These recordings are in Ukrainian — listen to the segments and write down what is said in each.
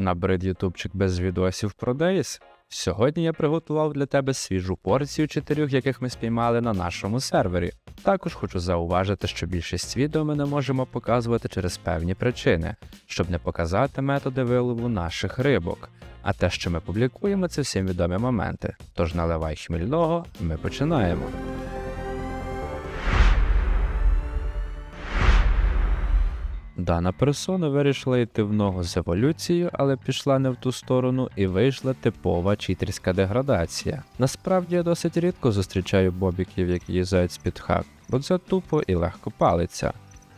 Набрид ютубчик без відосів про Дейс. Сьогодні я приготував для тебе свіжу порцію чотирьох, яких ми спіймали на нашому сервері. Також хочу зауважити, що більшість відео ми не можемо показувати через певні причини, щоб не показати методи вилову наших рибок. А те, що ми публікуємо, це всім відомі моменти. Тож наливай хмільного, ми починаємо. Дана персона вирішила йти в ногу з еволюцією, але пішла не в ту сторону і вийшла типова читерська деградація. Насправді я досить рідко зустрічаю бобіків, які їзають з-під хак, бо це тупо і легко палиться.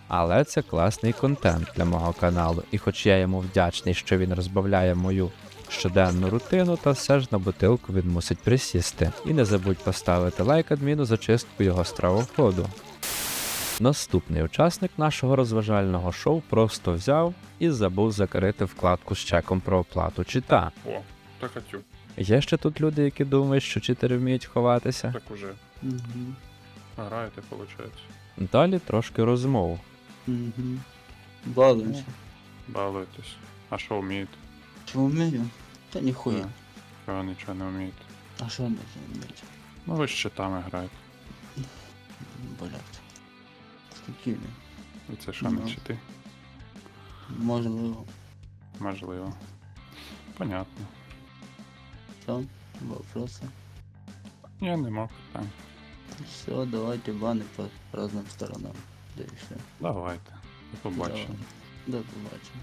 Але це класний контент для мого каналу, і хоч я йому вдячний, що він розбавляє мою щоденну рутину, та все ж на бутилку він мусить присісти. І не забудь поставити лайк адміну за чистку його стравоходу. Наступний учасник нашого розважального шоу просто взяв і забув закрити вкладку з чеком про оплату чита. О, так хочу. Є ще тут люди, які думають, що читери вміють ховатися. Так уже. Угу. Граєте, виходить. Далі трошки розмов. Угу. Балуємося. Балуєтесь. А що вмієте? Що вмію? Та ніхуя. Ви нічого не вмієте. А що не вміти? Ну ви з щитами граєте. Блять. Скільки? І це не Ну. щити? Можливо. Можливо. Понятно. Що? Вопроси? Я не мог питань. Все, давайте бани по разным сторонам. Да і все. Давайте. До побачення. До побачення.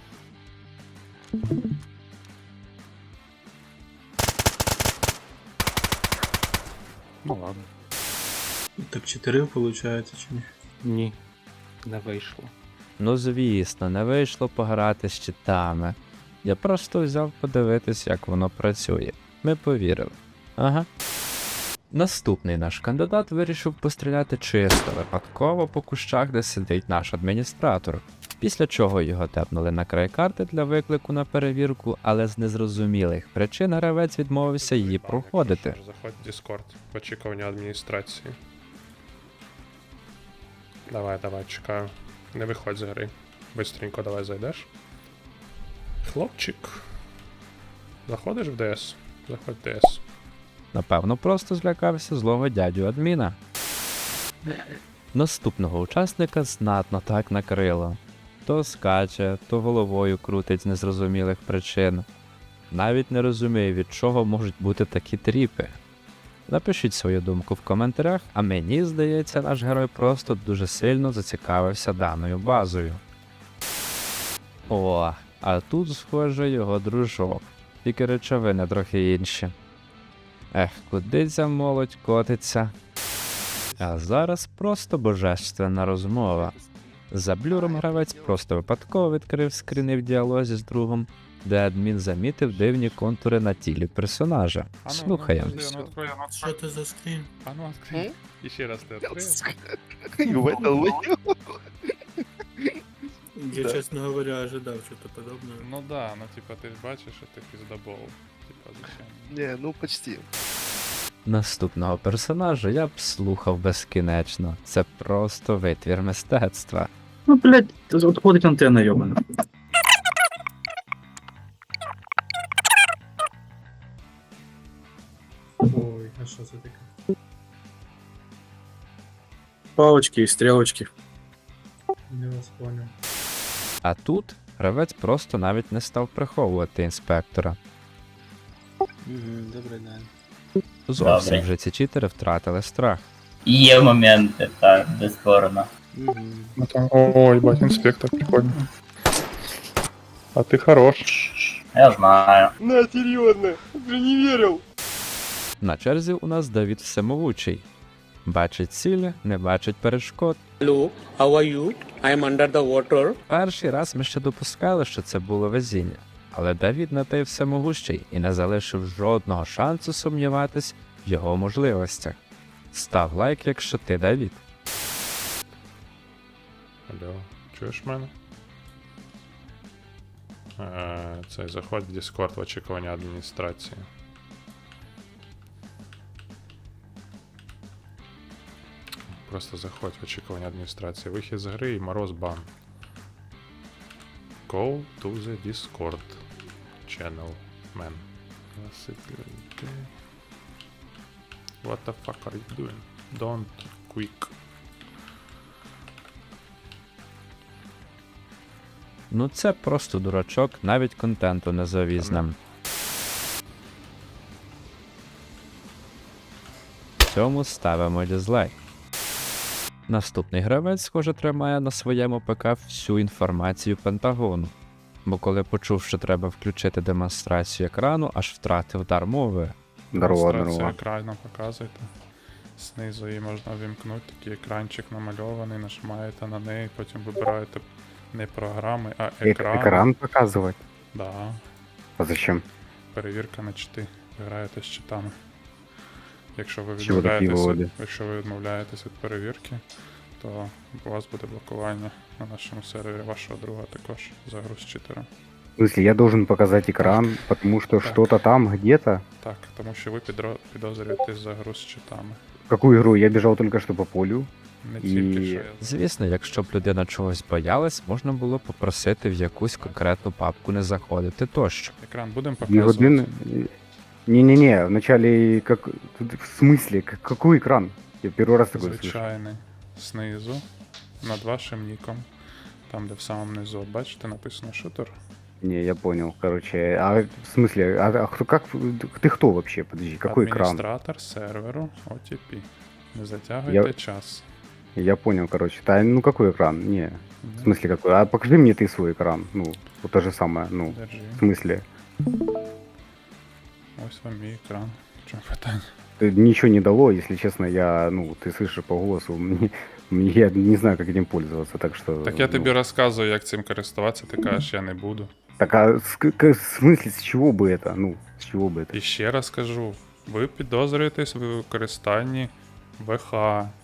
Ну ладно. Так 4 виходить, чи ні? Ні, не вийшло. Ну звісно, не вийшло пограти з читами. Я просто взяв подивитись, як воно працює. Ми повірили. Ага. Наступний наш кандидат вирішив постріляти чисто випадково по кущах, де сидить наш адміністратор. Після чого його тепнули на край карти для виклику на перевірку, але з незрозумілих причин гравець відмовився її проходити. Заходь в Discord. В очікування адміністрації. Давай, давай, чекаю. Не виходь з гри. Бистренько давай зайдеш. Хлопчик. Заходиш в ДС? Заходь в ДС. Напевно, просто злякався злого дядю адміна. Наступного учасника знатно так накрило. То скаче, то головою крутить з незрозумілих причин. Навіть не розумію, від чого можуть бути такі тріпи. Напишіть свою думку в коментарях, а мені здається, наш герой просто дуже сильно зацікавився даною базою. О, а тут, схоже, його дружок. Тільки речовини трохи інші. Ех, куди ця молодь котиться? А зараз просто божественна розмова. За блюром гравець просто випадково відкрив скрини в діалозі з другом, де адмін замітив дивні контури на тілі персонажа. Слухаємо. Що це за скрін? А ну открий. І ще раз ти відкрив. Я, чесно говоря, ожидав что-то подобное. Ну да, ну типа ти ж бачиш, що ти піздобол. Типа зачем? Не, ну почти. Наступного персонажа я б слухав безкінечно. Це просто витвір мистецтва. Ну, блядь, отходить антенна, йобана. Ой, а що це таке? Палочки і стрілочки. Не вас понял. А тут гравець просто навіть не став приховувати інспектора. Угу, добрий день. Зовсім Добре. вже ці читери втратили страх. Є моменти, так, безспорно. Угу. Ну там, ой, бать, інспектор, прикольно. А ти хорош. Я знаю. На, серьезно, уже не верил. На черзі у нас Давід Всемогучий. Бачить цілі, не бачить перешкод. Hello, how are you? I am under the water. Перший раз ми ще допускали, що це було везіння. Але Давід на те й всемогущий і не залишив жодного шансу сумніватись в його можливостях. Став лайк, якщо ти Давід. Алло, чуєш мене? Е, Цей заходь в Discord в очікування адміністрації. Просто заходь в очікування адміністрації. Вихід з гри і мороз бан. Go to the Discord. channel, man. What the fuck are you doing? Don't quick. Ну це просто дурачок, навіть контенту не завіз нам. Цьому ставимо дізлайк. Наступний гравець, схоже, тримає на своєму ПК всю інформацію Пентагону. Бо коли почув, що треба включити демонстрацію екрану, аж втратив дар мови. Здорово, Демонстрацію здорово. екрану показуйте. Знизу її можна вімкнути, такий екранчик намальований, нажимаєте на неї, потім вибираєте не програми, а екран. Экран показывать? Да. А зачем? Перевірка на чити. Ви граєте з читами. Якщо ви З чого такі відмовляєтесь, виводи? від, якщо ви відмовляєтесь від перевірки, то у вас буде блокування на нашому сервері вашого друга також за гру з читером. В смысле, я должен показать экран, потому что Так. что-то там где-то? Так, тому що ви підро- підозрюєтесь за гру з читами. Какую игру? Я бежал только что по полю. Не І- тільки що я Звісно, якщо б людина чогось боялась, можна було попросити в якусь конкретну папку не заходити тощо. екран будемо Его показувати. длинный... Не-не-не, вначале как... тут В смысле? К- Какой экран? Я первый раз такой слышу. Звичайний. Знизу, над вашим ніком. Там, де в самому низу, от бачите, написано шутер. Не, я понял, короче. А в смысле, а, а кто, как... Ты кто вообще? Подожди, какой экран? Адміністратор серверу OTP. Не затягуйте Я- час. Я понял, короче. Да, ну какой экран? Не, в Мгм. смысле какой? А покажи мне ты свой экран. Ну, вот то же самое. Ну, Держи. в смысле? Ось вам мій екран. Чому питання? Ты ничего не дало, если честно, я, ну, ты слышишь по голосу, мне, мне- я не знаю, как этим пользоваться, так что... Так я ну, тобі розказую, як цим користуватися, ти кажеш, я не буду. Так а с- к- к- в смысле, с чего бы это? Ну, с чего бы это? І ще раз кажу, ви підозрюєтесь в використанні ВХ,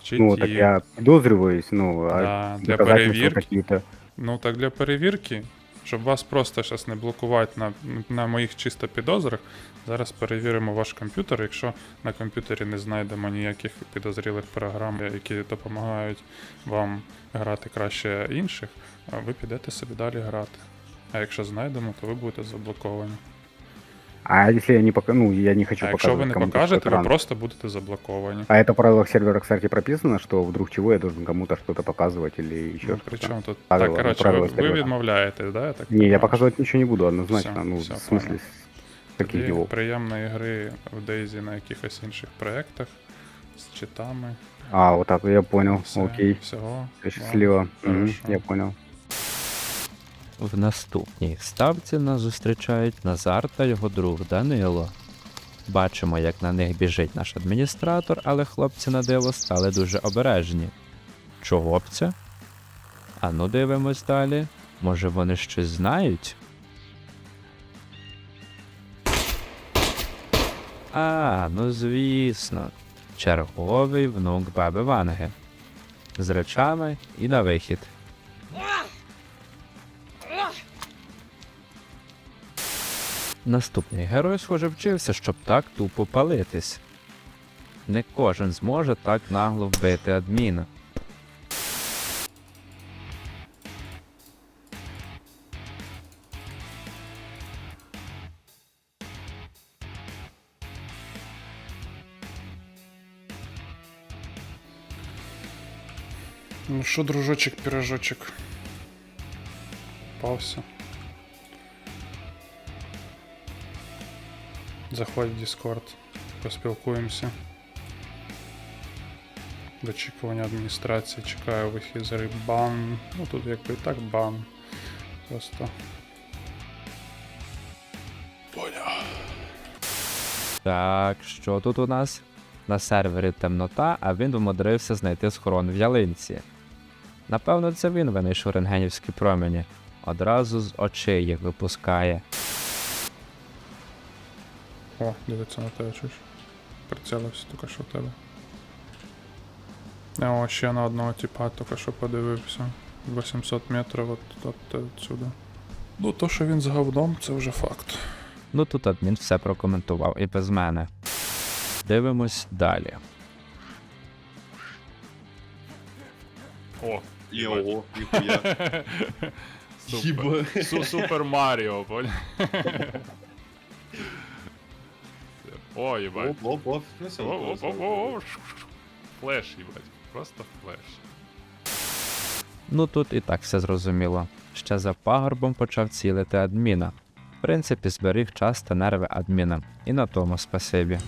читів. Ну, так я подозреваюсь, ну, а Да, для доказательства перевірки. какие-то... Ну так для перевірки, щоб вас просто зараз не блокувати на, на моїх чисто підозрах, зараз перевіримо ваш комп'ютер. Якщо на комп'ютері не знайдемо ніяких підозрілих програм, які допомагають вам грати краще інших, ви підете собі далі грати. А якщо знайдемо, то ви будете заблоковані. А если я не пока, ну, я не хочу А якщо ви показывать не кому-то покажете, ви экран? просто будете заблоковані. А это в правилах сервера, кстати, прописано, что вдруг чего я должен кому-то что-то показывать или еще Ну, что-то? при чому тут? Правила, так, ну, коротше, правила ви, ви сервера. відмовляєте, да? Я так Не, я понимаю? показывать ничего не буду, однозначно. Всё, ну, всё, в смысле, понял. с таких Тоді делов. приємної гри в Дейзі на якихось інших проєктах з читами. А, вот так, я понял, Все, окей. Всього. Счастливо. Мгм, Хорошо. я понял. В наступній ставці нас зустрічають Назар та його друг Данило. Бачимо, як на них біжить наш адміністратор, але хлопці на диво стали дуже обережні. Чого б це? А ну дивимось далі. Може вони щось знають? А, ну звісно. Черговий внук баби Ванги. З речами і на вихід. Наступний герой, схоже, вчився, щоб так тупо палитись. Не кожен зможе так нагло вбити адміна. Ну що, дружочек, пірожочек? Пався. Заходь в Discord, поспілкуємося. Дочікування адміністрації, чекаю вихід з бан. Ну тут якби і так бан. Просто. Поняв. Так, що тут у нас? На сервері темнота, а він вмудрився знайти схорон в ялинці. Напевно, це він винайшов рентгенівські промені. Одразу з очей їх випускає. О, дивиться на тебе, чуєш? Прицілився тільки що в тебе. А, О, ще на одного типа тільки що подивився. 800 метрів от, от отсюда. Ну, то, що він з говном, це вже факт. Ну тут адмін все прокоментував і без мене. Дивимось далі. О, ого, нихуя. Супер. Су- Супер Маріо, понял? О, їбать. Оп, оп, оп. О, о, о, о, о, ш- ш- ш. Флеш, їбать. Просто флеш. Ну тут і так все зрозуміло. Ще за пагорбом почав цілити адміна. В принципі, зберіг час та нерви адміна. І на тому спасибі.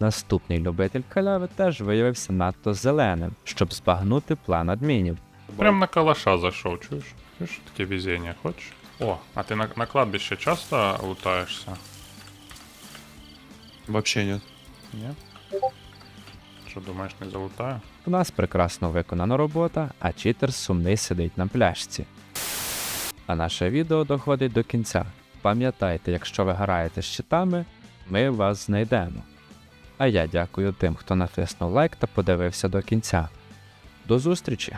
Наступний любитель халяви теж виявився надто зеленим, щоб збагнути план адмінів. Прям на калаша зайшов, чуєш? Чуєш, таке везіння, хочеш? О, а ти на, на кладбище часто лутаєшся? Вообще нет. Ні? Що думаєш, не залутаю? У нас прекрасно виконана робота, а читер сумний сидить на пляшці. А наше відео доходить до кінця. Пам'ятайте, якщо ви граєте з щитами, ми вас знайдемо. А я дякую тим, хто натиснув лайк та подивився до кінця. До зустрічі!